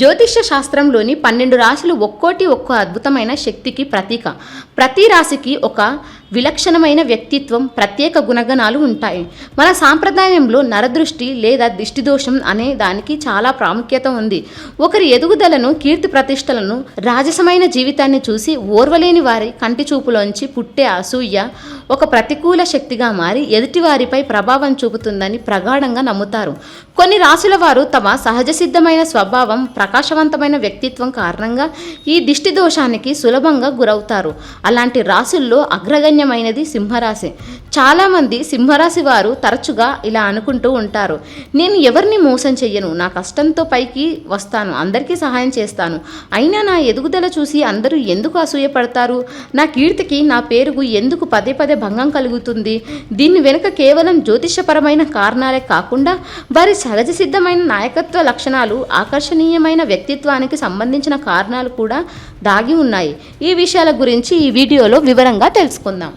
జ్యోతిష్య శాస్త్రంలోని పన్నెండు రాశులు ఒక్కోటి ఒక్కో అద్భుతమైన శక్తికి ప్రతీక. ప్రతి రాశికి ఒక విలక్షణమైన వ్యక్తిత్వం ప్రత్యేక గుణగణాలు ఉంటాయి. మన సాంప్రదాయంలో నరదృష్టి లేదా దిష్టిదోషం అనే దానికి చాలా ప్రాముఖ్యత ఉంది. ఒకరి ఎదుగుదలను కీర్తి ప్రతిష్టలను రాజసమైన జీవితాన్ని చూసి ఓర్వలేని వారి కంటి చూపులోంచి పుట్టే అసూయ ఒక ప్రతికూల శక్తిగా మారి ఎదుటివారిపై ప్రభావం చూపుతుందని ప్రగాఢంగా నమ్ముతారు. కొన్ని రాసుల వారు తమ సహజ సిద్ధమైన స్వభావం ప్రకాశవంతమైన వ్యక్తిత్వం కారణంగా ఈ దిష్టి దోషానికి సులభంగా గురవుతారు. అలాంటి రాశుల్లో అగ్రగణ్యమైనది సింహరాశి. చాలామంది సింహరాశి వారు తరచుగా ఇలా అనుకుంటూ ఉంటారు. నేను ఎవరిని మోసం చెయ్యను? నా కష్టంతో పైకి వస్తాను. అందరికీ సహాయం చేస్తాను. అయినా నా ఎదుగుదల చూసి అందరూ ఎందుకు అసూయపడతారు? నా కీర్తికి నా పేరుకు ఎందుకు పదే పదే భంగం కలుగుతుంది? దీని వెనుక కేవలం జ్యోతిషపరమైన కారణాలే కాకుండా వారి సహజ సిద్ధమైన నాయకత్వ లక్షణాలు ఆకర్షణీయమైన వ్యక్తిత్వానికి సంబంధించిన కారణాలు కూడా దాగి ఉన్నాయి. ఈ విషయాల గురించి ఈ వీడియోలో వివరంగా తెలుసుకుందాం.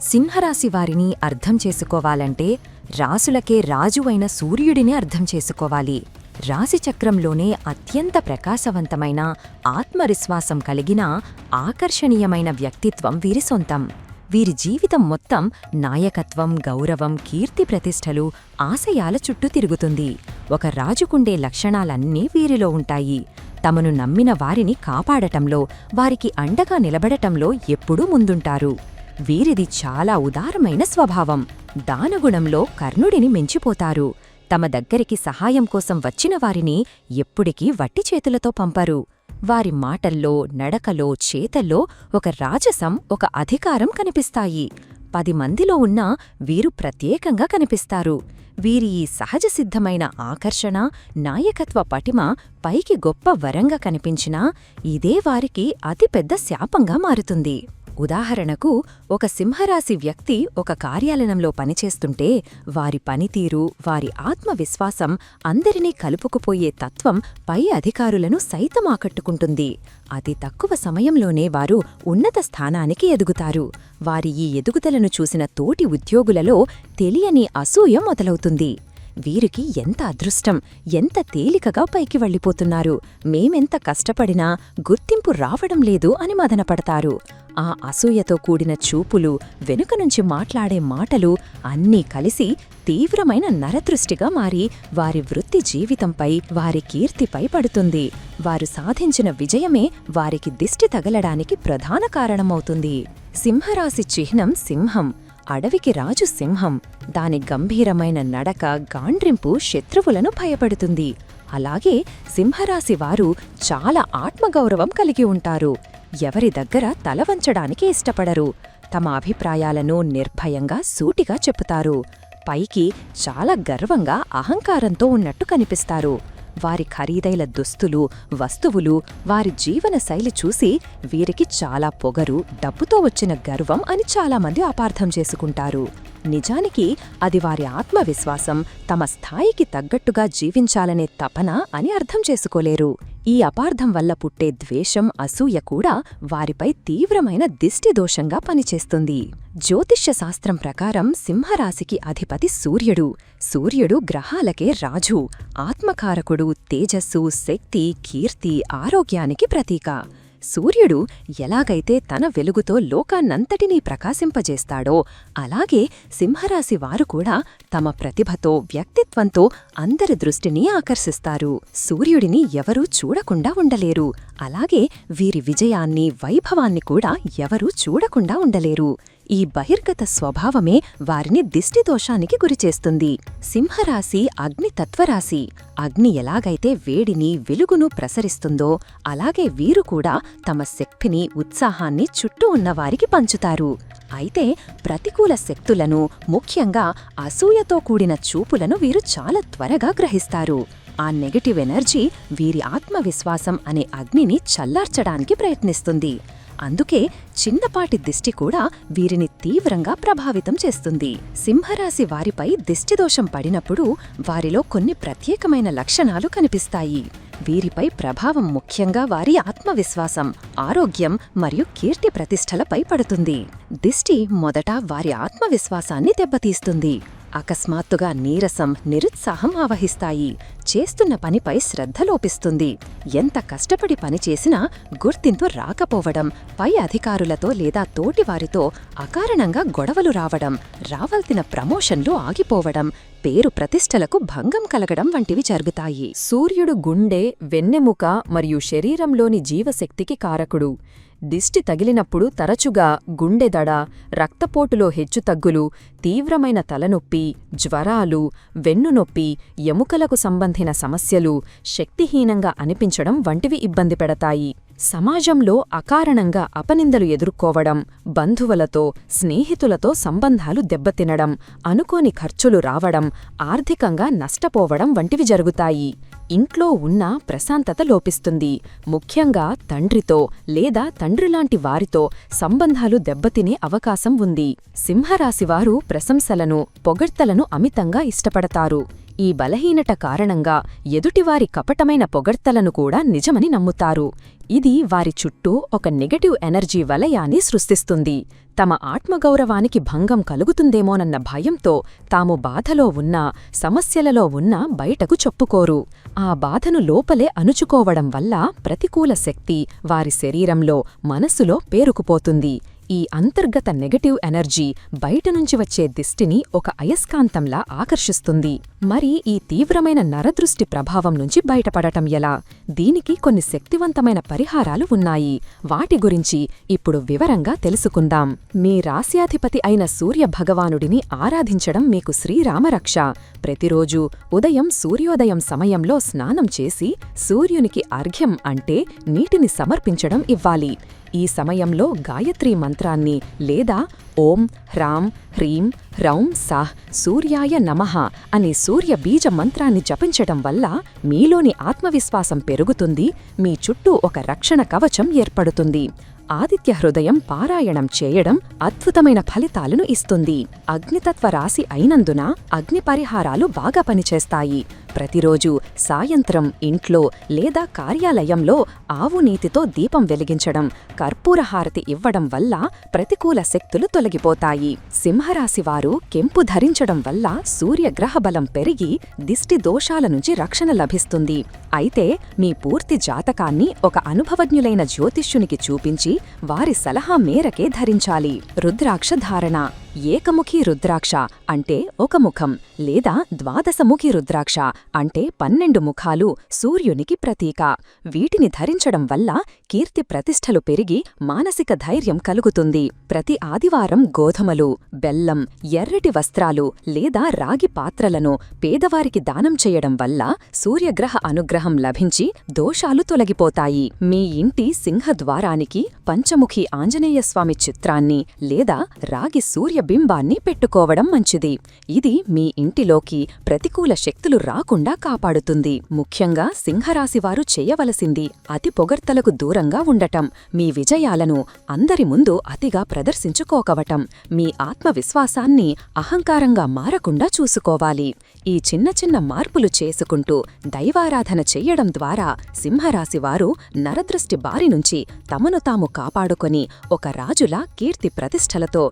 సింహరాశి వారిని అర్థం చేసుకోవాలంటే రాసులకే రాజు అయిన సూర్యుడిని అర్థం చేసుకోవాలి. రాశిచక్రంలోనే అత్యంత ప్రకాశవంతమైన ఆత్మవిశ్వాసం కలిగిన ఆకర్షణీయమైన వ్యక్తిత్వం వీరి సొంతం. వీరి జీవితం మొత్తం నాయకత్వం గౌరవం కీర్తి ప్రతిష్టలు ఆశయాల చుట్టూ తిరుగుతుంది. ఒక రాజుకుండే లక్షణాలన్నీ వీరిలో ఉంటాయి. తమను నమ్మిన వారిని కాపాడటంలో వారికి అండగా నిలబడటంలో ఎప్పుడూ ముందుంటారు. వీరిది చాలా ఉదారమైన స్వభావం. దానగుణంలో కర్ణుడిని మించిపోతారు. తమ దగ్గరికి సహాయం కోసం వచ్చిన వారిని ఎప్పుడికీ వట్టి చేతులతో పంపరు. వారి మాటల్లో నడకలో చేతల్లో ఒక రాజసం ఒక అధికారం కనిపిస్తాయి. పది మందిలో ఉన్నా వీరు ప్రత్యేకంగా కనిపిస్తారు. వీరి ఈ సహజసిద్ధమైన ఆకర్షణ నాయకత్వ పటిమ పైకి గొప్ప వరంగా కనిపించినా ఇదే వారికి అతిపెద్ద శాపంగా మారుతుంది. ఉదాహరణకు ఒక సింహరాశి వ్యక్తి ఒక కార్యాలయంలో పనిచేస్తుంటే వారి పనితీరు వారి ఆత్మవిశ్వాసం అందరినీ కలుపుకుపోయే తత్వం పై అధికారులను సైతం ఆకట్టుకుంటుంది. అతి తక్కువ సమయంలోనే వారు ఉన్నత స్థానానికి ఎదుగుతారు. వారి ఈ ఎదుగుదలను చూసిన తోటి ఉద్యోగులలో తెలియని అసూయ మొదలవుతుంది. వీరికి ఎంత అదృష్టం ఎంత తేలికగా పైకి వెళ్ళిపోతున్నారు మేమెంత కష్టపడినా గుర్తింపు రావడం లేదు అని మదనపడతారు. ఆ అసూయతో కూడిన చూపులు వెనుక నుంచి మాట్లాడే మాటలు అన్నీ కలిసి తీవ్రమైన నరదృష్టిగా మారి వారి వృత్తి జీవితంపై వారి కీర్తిపై పడుతుంది. వారు సాధించిన విజయమే వారికి దిష్టి తగలడానికి ప్రధాన కారణమవుతుంది. సింహరాశి చిహ్నం సింహం అడవికి రాజు సింహం. దాని గంభీరమైన నడక గాండ్రింపు శత్రువులను భయపడుతుంది. అలాగే సింహరాశి వారు చాలా ఆత్మగౌరవం కలిగి ఉంటారు. ఎవరి దగ్గర తల వంచడానికి ఇష్టపడరు. తమ అభిప్రాయాలను నిర్భయంగా సూటిగా చెప్పుతారు పైకి చాలా గర్వంగా అహంకారంతో ఉన్నట్టు కనిపిస్తారు. వారి ఖరీదైన దుస్తులు వస్తువులు వారి జీవన శైలి చూసి వీరికి చాలా పొగరు డబ్బుతో వచ్చిన గర్వం అని చాలామంది అపార్థం చేసుకుంటారు. నిజానికి అది వారి ఆత్మవిశ్వాసం తమ స్థాయికి తగ్గట్టుగా జీవించాలనే తపన అని అర్థం చేసుకోలేరు. ఈ అపార్థం వల్ల పుట్టే ద్వేషం అసూయ కూడా వారిపై తీవ్రమైన దిష్టి దోషంగా పనిచేస్తుంది. జ్యోతిష్య శాస్త్రం ప్రకారం సింహరాశికి అధిపతి సూర్యుడు. సూర్యుడు గ్రహాలకే రాజు. ఆత్మకారకుడు తేజస్సు శక్తి కీర్తి ఆరోగ్యానికి ప్రతీక. సూర్యుడు ఎలాగైతే తన వెలుగుతో లోకాన్నంతటినీ ప్రకాశింపజేస్తాడో అలాగే సింహరాశి వారు కూడా తమ ప్రతిభతో వ్యక్తిత్వంతో అందరి దృష్టిని ఆకర్షిస్తారు. సూర్యుడిని ఎవరూ చూడకుండా ఉండలేరు. అలాగే వీరి విజయాన్ని వైభవాన్ని కూడా ఎవరూ చూడకుండా ఉండలేరు. ఈ బహిర్గత స్వభావమే వారిని దిష్టిదోషానికి గురిచేస్తుంది. సింహరాశి అగ్ని తత్వరాశి. అగ్ని ఎలాగైతే వేడిని వెలుగును ప్రసరిస్తుందో అలాగే వీరు కూడా తమ శక్తిని ఉత్సాహాన్ని చుట్టూ ఉన్నవారికి పంచుతారు. అయితే ప్రతికూల శక్తులను ముఖ్యంగా అసూయతో కూడిన చూపులను వీరు చాలా త్వరగా గ్రహిస్తారు. ఆ నెగటివ్ ఎనర్జీ వీరి ఆత్మవిశ్వాసం అనే అగ్నిని చల్లార్చడానికి ప్రయత్నిస్తుంది. అందుకే చిన్నపాటి దిష్టి కూడా వీరిని తీవ్రంగా ప్రభావితం చేస్తుంది. సింహరాశి వారిపై దిష్టిదోషం పడినప్పుడు వారిలో కొన్ని ప్రత్యేకమైన లక్షణాలు కనిపిస్తాయి. వీరిపై ప్రభావం ముఖ్యంగా వారి ఆత్మవిశ్వాసం ఆరోగ్యం మరియు కీర్తి ప్రతిష్టలపై పడుతుంది. దిష్టి మొదట వారి ఆత్మవిశ్వాసాన్ని దెబ్బతీస్తుంది. అకస్మాత్తుగా నీరసం నిరుత్సాహం ఆవహిస్తాయి. చేస్తున్న పనిపై శ్రద్ధ లోపిస్తుంది. ఎంత కష్టపడి పనిచేసినా గుర్తింపు రాకపోవడం పై అధికారులతో లేదా తోటివారితో అకారణంగా గొడవలు రావడం రావాల్సిన ప్రమోషన్లు ఆగిపోవడం పేరు ప్రతిష్టలకు భంగం కలగడం వంటివి జరుగుతాయి. సూర్యుడు గుండె వెన్నెముక మరియు శరీరంలోని జీవశక్తికి కారకుడు. దిష్టి తగిలినప్పుడు తరచుగా గుండెదడ రక్తపోటులో హెచ్చుతగ్గులు తీవ్రమైన తలనొప్పి జ్వరాలు వెన్నునొప్పి ఎముకలకు సంబంధిన సమస్యలు శక్తిహీనంగా అనిపించడం వంటివి ఇబ్బంది పెడతాయి. సమాజంలో అకారణంగా అపనిందలు ఎదుర్కోవడం బంధువులతో స్నేహితులతో సంబంధాలు దెబ్బతినడం అనుకోని ఖర్చులు రావడం ఆర్థికంగా నష్టపోవడం వంటివి జరుగుతాయి. ఇంట్లో ఉన్న ప్రశాంతత లోపిస్తుంది. ముఖ్యంగా తండ్రితో లేదా తండ్రిలాంటి వారితో సంబంధాలు దెబ్బతినే అవకాశం ఉంది. సింహరాశివారు ప్రశంసలను పొగడ్తలను అమితంగా ఇష్టపడతారు. ఈ బలహీనత కారణంగా ఎదుటివారి కపటమైన పొగడ్తలను కూడా నిజమని నమ్ముతారు. ఇది వారి చుట్టూ ఒక నెగటివ్ ఎనర్జీ వలయాన్ని సృష్టిస్తుంది. తమ ఆత్మగౌరవానికి భంగం కలుగుతుందేమోనన్న భయంతో తాము బాధలో ఉన్నా సమస్యలలో ఉన్నా బయటకు చెప్పుకోరు. ఆ బాధను లోపలే అణుచుకోవడం వల్ల ప్రతికూల శక్తి వారి శరీరంలో మనస్సులో పేరుకుపోతుంది. ఈ అంతర్గత నెగటివ్ ఎనర్జీ బయట నుంచి వచ్చే దిష్టిని ఒక అయస్కాంతంలా ఆకర్షిస్తుంది. మరి ఈ తీవ్రమైన నరదృష్టి ప్రభావం నుంచి బయటపడటం ఎలా? దీనికి కొన్ని శక్తివంతమైన పరిహారాలు ఉన్నాయి. వాటి గురించి ఇప్పుడు వివరంగా తెలుసుకుందాం. మీ రాశ్యాధిపతి అయిన సూర్య భగవానుడిని ఆరాధించడం మీకు శ్రీరామరక్ష. ప్రతిరోజూ ఉదయం సూర్యోదయం సమయంలో స్నానం చేసి సూర్యునికి అర్ఘ్యం అంటే నీటిని సమర్పించడం ఇవ్వాలి. ఈ సమయంలో గాయత్రీ మంత్రాన్ని లేదా ఓం హ్రాం హ్రీం హ్రౌం సాహ్ సూర్యాయ నమః అనే సూర్య బీజ మంత్రాన్ని జపించటం వల్ల మీలోని ఆత్మవిశ్వాసం పెరుగుతుంది మీ చుట్టూ ఒక రక్షణ కవచం ఏర్పడుతుంది. ఆదిత్య హృదయం పారాయణం చేయడం అద్భుతమైన ఫలితాలను ఇస్తుంది. అగ్నితత్వ రాశి అయినందున అగ్ని పరిహారాలు బాగా పనిచేస్తాయి. ప్రతిరోజు సాయంత్రం ఇంట్లో లేదా కార్యాలయంలో ఆవు నీతితో దీపం వెలిగించడం కర్పూరహారతి ఇవ్వడం వల్ల ప్రతికూల శక్తులు తొలగిపోతాయి. సింహరాశివారు కెంపు ధరించడం వల్ల సూర్యగ్రహ బలం పెరిగి దిష్టి దోషాల నుంచి రక్షణ లభిస్తుంది. అయితే మీ పూర్తి జాతకాన్ని ఒక అనుభవజ్ఞులైన జ్యోతిష్యునికి చూపించి వారి సలహా మేరకే ధరించాలి. రుద్రాక్ష ధారణ ఏకముఖి రుద్రాక్ష అంటే ఒక ముఖం లేదా ద్వాదశముఖి రుద్రాక్ష అంటే పన్నెండు ముఖాలు సూర్యునికి ప్రతీక. వీటిని ధరించడం వల్ల కీర్తి ప్రతిష్టలు పెరిగి మానసిక ధైర్యం కలుగుతుంది. ప్రతి ఆదివారం గోధుమలు బెల్లం ఎర్రటి వస్త్రాలు లేదా రాగి పాత్రలను పేదవారికి దానం చేయడం వల్ల సూర్యగ్రహ అనుగ్రహం లభించి దోషాలు తొలగిపోతాయి. మీ ఇంటి సింహద్వారానికి పంచముఖి ఆంజనేయస్వామి చిత్రాన్ని లేదా రాగి సూర్య బింబాన్ని పెట్టుకోవడం మంచిది. ఇది మీ ఇంటిలోకి ప్రతికూల శక్తులు రాకుండా కాపాడుతుంది. ముఖ్యంగా సింహరాశివారు చేయవలసింది అతి పొగర్తలకు దూరంగా ఉండటం. మీ విజయాలను అందరి ముందు అతిగా ప్రదర్శించుకోకవటం. మీ ఆత్మవిశ్వాసాన్ని అహంకారంగా మారకుండా చూసుకోవాలి. ఈ చిన్న చిన్న మార్పులు చేసుకుంటూ దైవారాధన చెయ్యడం ద్వారా సింహరాశివారు నరదృష్టి బారి నుంచి తమను తాము కాపాడుకొని ఒక రాజులా కీర్తి ప్రతిష్టలతో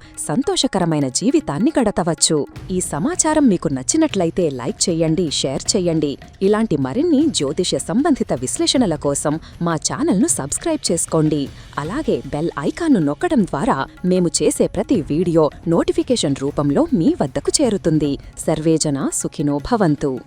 సంతోషకరమైన జీవితాన్ని గడతవచ్చు ఈ సమాచారం మీకు నచ్చినట్లయితే లైక్ చేయండి షేర్ చేయండి. ఇలాంటి మరిన్ని జ్యోతిష సంబంధిత విశ్లేషణల కోసం మా ఛానల్ను సబ్స్క్రైబ్ చేసుకోండి. అలాగే బెల్ ఐకాన్ను నొక్కడం ద్వారా మేము చేసే ప్రతి వీడియో నోటిఫికేషన్ రూపంలో మీ వద్దకు చేరుతుంది. సర్వేజన సుఖినో భవంతు.